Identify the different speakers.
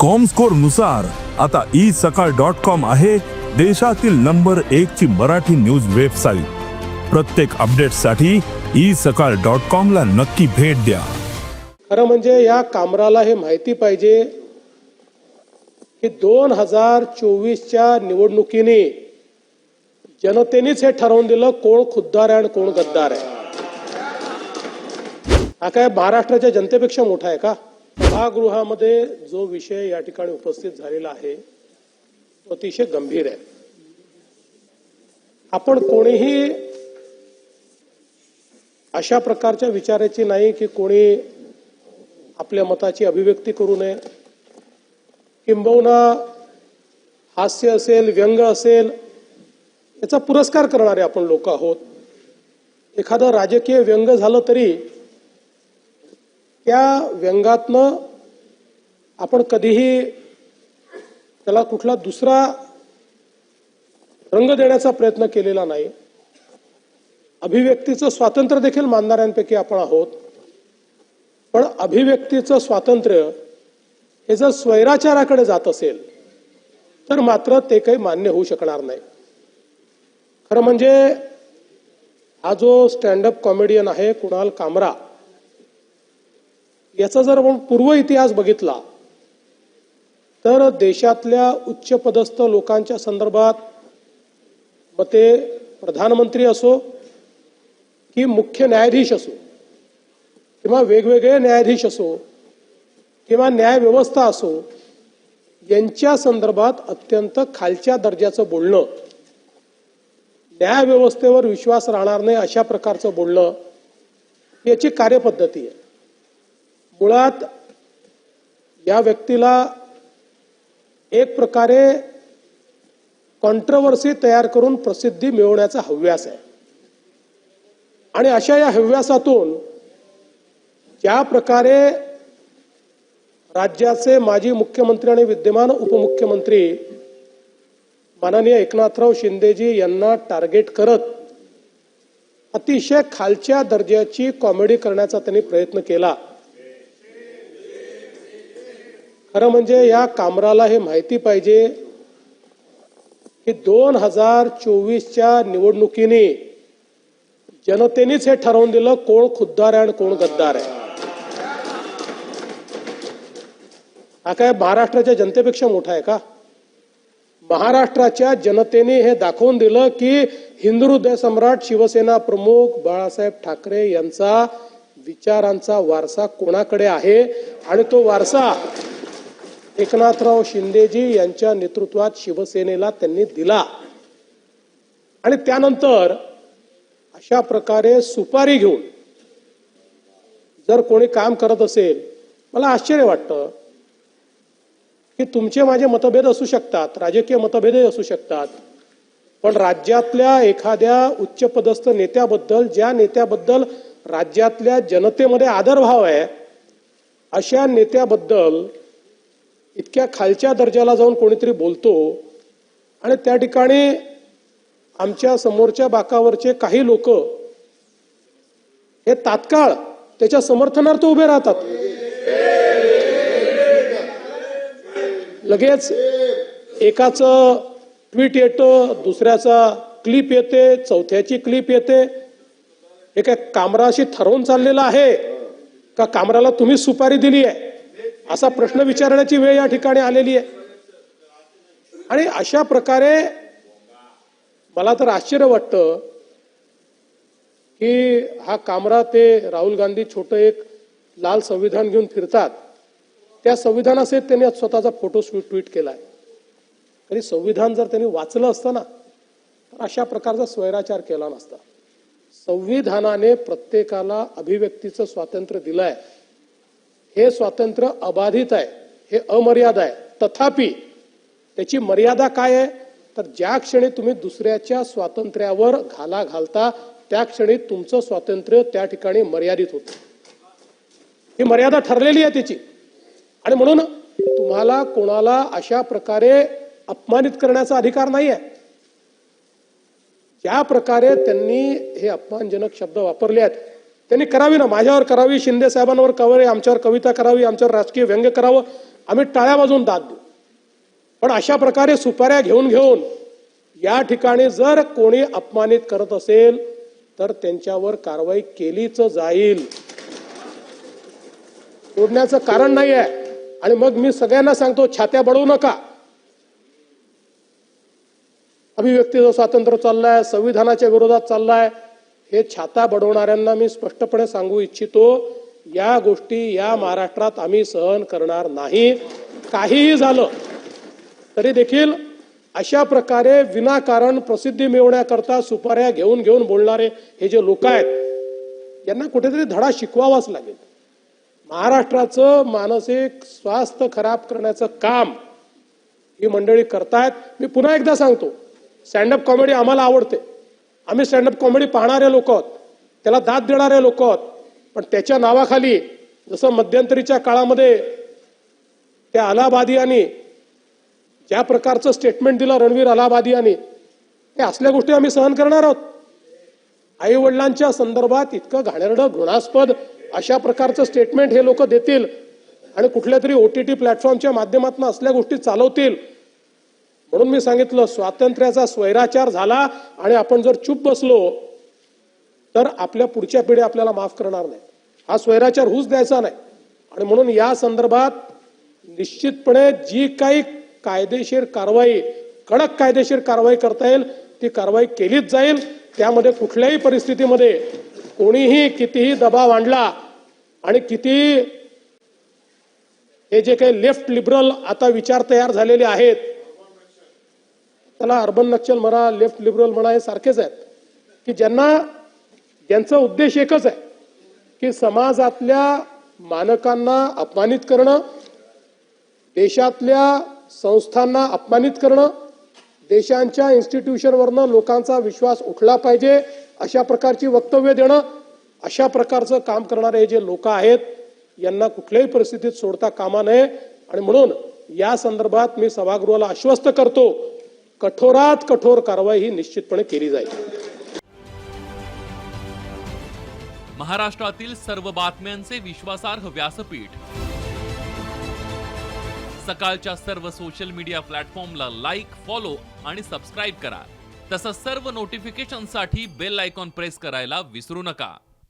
Speaker 1: कॉमस्कोरनुसार आता ई सकाळ dot com आहे देशातील नंबर एक ची मराठी न्यूज वेबसाईट प्रत्येक अपडेटसाठी ई सकाळ डॉट कॉम ला नक्की भेट द्या.
Speaker 2: खरं म्हणजे या कामराला हे माहिती पाहिजे की दोन हजार चोवीसच्या निवडणुकीने जनतेनेच हे ठरवून दिलं कोण खुद्दार आहे आणि कोण गद्दार आहे. हा काय महाराष्ट्राच्या जनतेपेक्षा मोठा आहे का? सभागृहामध्ये जो विषय या ठिकाणी उपस्थित झालेला आहे तो अतिशय गंभीर आहे. आपण कोणीही अशा प्रकारच्या विचाराची नाही की कोणी आपल्या मताची अभिव्यक्ती करू नये. किंबहुना हास्य असेल व्यंग असेल याचा पुरस्कार करणारे आपण लोक आहोत. एखादं राजकीय व्यंग झालं तरी त्या व्यंगातनं आपण कधीही त्याला कुठला दुसरा रंग देण्याचा प्रयत्न केलेला नाही. अभिव्यक्तीचं स्वातंत्र्य देखील मानणाऱ्यांपैकी आपण आहोत. पण अभिव्यक्तीचं स्वातंत्र्य हे जर स्वैराचाराकडे जात असेल तर मात्र ते काही मान्य होऊ शकणार नाही. खरं म्हणजे हा जो स्टँडअप कॉमेडियन आहे कुणाल कामरा याचा जर आपण पूर्व इतिहास बघितला तर देशातल्या उच्चपदस्थ लोकांच्या संदर्भात मग ते प्रधानमंत्री असो की मुख्य न्यायाधीश असो किंवा वेगवेगळे न्यायाधीश असो किंवा न्याय व्यवस्था असो यांच्या संदर्भात अत्यंत खालच्या दर्जाचं बोलणं न्याय व्यवस्थेवर विश्वास राहणार नाही अशा प्रकारचं बोलणं याची कार्यपद्धती आहे. मुळात या व्यक्तीला एक प्रकारे कॉन्ट्रवर्सी तयार करून प्रसिद्धी मिळवण्याचा हव्यास आहे. आणि अशा या हव्यासातून ज्या प्रकारे राज्याचे माजी मुख्यमंत्री आणि विद्यमान उपमुख्यमंत्री माननीय एकनाथराव शिंदेजी यांना टार्गेट करत अतिशय खालच्या दर्जाची कॉमेडी करण्याचा त्यांनी प्रयत्न केला. खरं म्हणजे या कामराला हे माहिती पाहिजे. की दोन हजार चोवीसच्या निवडणुकीने जनतेनेच हे ठरवून दिलं कोण खुद्दार आहे आणि कोण गद्दार आहे. हा काय महाराष्ट्राच्या जनतेपेक्षा मोठा आहे का? महाराष्ट्राच्या जनतेने हे दाखवून दिलं की हिंदू हृदय सम्राट शिवसेना प्रमुख बाळासाहेब ठाकरे यांचा विचारांचा वारसा कोणाकडे आहे? आणि तो वारसा एकनाथराव शिंदेजी यांच्या नेतृत्वात शिवसेनेला त्यांनी दिला. आणि त्यानंतर अशा प्रकारे सुपारी घेऊन जर कोणी काम करत असेल मला आश्चर्य वाटतं की तुमचे माझे मतभेद असू शकतात राजकीय मतभेदही असू शकतात पण राज्यातल्या एखाद्या उच्चपदस्थ नेत्याबद्दल ज्या नेत्याबद्दल राज्यातल्या जनतेमध्ये आदरभाव आहे अशा नेत्याबद्दल इतक्या खालच्या दर्जाला जाऊन कोणीतरी बोलतो आणि त्या ठिकाणी आमच्या समोरच्या बाकावरचे काही लोक हे तात्काळ त्याच्या समर्थनार्थ उभे राहतात. लगेच एकाचं ट्विट येतं दुसऱ्याचा क्लिप येते चौथ्याची क्लिप येते. हे काय कामराशी ठरवून चाललेलं आहे का कामराला तुम्ही सुपारी दिली आहे असा प्रश्न विचारण्याची वेळ या ठिकाणी आलेली आहे. आणि अशा प्रकारे मला तर आश्चर्य वाटतं की हा कामरा ते राहुल गांधी छोटं एक लाल संविधान घेऊन फिरतात. त्या संविधानासहित त्यांनी आज स्वतःचा फोटो ट्विट केलाय. तरी संविधान जर त्यांनी वाचलं असतं ना तर अशा प्रकारचा स्वैराचार केला नसता. संविधानाने प्रत्येकाला अभिव्यक्तीचं स्वातंत्र्य दिलंय. हे स्वातंत्र्य अबाधित आहे हे अमर्याद आहे. तथापि त्याची मर्यादा काय आहे? तर ज्या क्षणी तुम्ही दुसऱ्याच्या स्वातंत्र्यावर घाला घालता त्या क्षणी तुमचं स्वातंत्र्य त्या ठिकाणी मर्यादित होतं. ही मर्यादा ठरलेली आहे त्याची. आणि म्हणून तुम्हाला कोणाला अशा प्रकारे अपमानित करण्याचा अधिकार नाही आहे ज्या प्रकारे त्यांनी हे अपमानजनक शब्द वापरले आहेत त्यांनी करावी ना. माझ्यावर करावी शिंदे साहेबांवर करावी आमच्यावर कविता करावी आमच्यावर राजकीय व्यंग्य करावं. आम्ही टाळ्या बाजून दाद देऊ. पण अशा प्रकारे सुपाऱ्या घेऊन घेऊन या ठिकाणी जर कोणी अपमानित करत असेल तर त्यांच्यावर कारवाई केलीच जाईल. सोडण्याचं कारण नाही आहे आणि मग मी सगळ्यांना सांगतो छात्या बडवू नका. अभिव्यक्तीचं स्वातंत्र्य चाललंय संविधानाच्या विरोधात चाललाय हे छाता बडवणाऱ्यांना मी स्पष्टपणे सांगू इच्छितो या गोष्टी या महाराष्ट्रात आम्ही सहन करणार नाही. काहीही झालं तरी देखील अशा प्रकारे विनाकारण प्रसिद्धी मिळवण्याकरता सुपाऱ्या घेऊन घेऊन बोलणारे हे जे लोक आहेत यांना कुठेतरी धडा शिकवावाच लागेल. महाराष्ट्राचं मानसिक स्वास्थ्य खराब करण्याचं काम ही मंडळी करतायत. मी पुन्हा एकदा सांगतो स्टँडअप कॉमेडी आम्हाला आवडते. आम्ही स्टँडअप कॉमेडी पाहणारे लोक आहोत. त्याला दाद देणारे लोक आहोत. पण त्याच्या नावाखाली जसं मध्यंतरीच्या काळामध्ये त्या अलाहाबादियांनी ज्या प्रकारचं स्टेटमेंट दिलं रणवीर अलाहाबादियांनी हे असल्या गोष्टी आम्ही सहन करणार आहोत. आई वडिलांच्या संदर्भात इतकं घाणेरडं घृणास्पद अशा प्रकारचं स्टेटमेंट हे लोक देतील आणि कुठल्या तरी टी प्लॅटफॉर्मच्या माध्यमातून असल्या गोष्टी चालवतील. म्हणून मी सांगितलं स्वातंत्र्याचा स्वैराचार झाला आणि आपण जर चूप बसलो तर आपल्या पुढच्या पिढी आपल्याला माफ करणार नाही. हा स्वैराचार होऊच द्यायचा नाही. आणि म्हणून या संदर्भात निश्चितपणे जी काही कायदेशीर कारवाई कडक कायदेशीर कारवाई करता येईल ती कारवाई केलीच जाईल. त्यामध्ये कुठल्याही परिस्थितीमध्ये कोणीही कितीही दबाव आणला आणि कितीही हे जे काही लेफ्ट लिबरल आता विचार तयार झालेले आहेत त्याला अर्बन नक्षल म्हणा लेफ्ट लिबरल म्हणा हे सारखेच आहेत. की ज्यांना ज्यांचा उद्देश एकच आहे की समाजातल्या मानकांना अपमानित करणं देशातल्या संस्थांना अपमानित करणं देशांच्या इन्स्टिट्यूशनवरनं लोकांचा विश्वास उठला पाहिजे अशा प्रकारची वक्तव्य देणं अशा प्रकारचं काम करणारे हे जे लोक आहेत यांना कुठल्याही परिस्थितीत सोडता कामा नये. आणि म्हणून या संदर्भात मी सभागृहाला आश्वस्त करतो कठोरात कठोर कारवाई ही निश्चितपणे केली जाईल.
Speaker 3: महाराष्ट्रातील सर्व बातम्यांचे विश्वासार्ह व्यासपीठ. सकाळच्या सर्व सोशल मीडिया प्लॅटफॉर्मला लाईक फॉलो आणि सबस्क्राईब करा. तसंच सर्व नोटिफिकेशनसाठी बेल आयकॉन प्रेस करायला विसरू नका.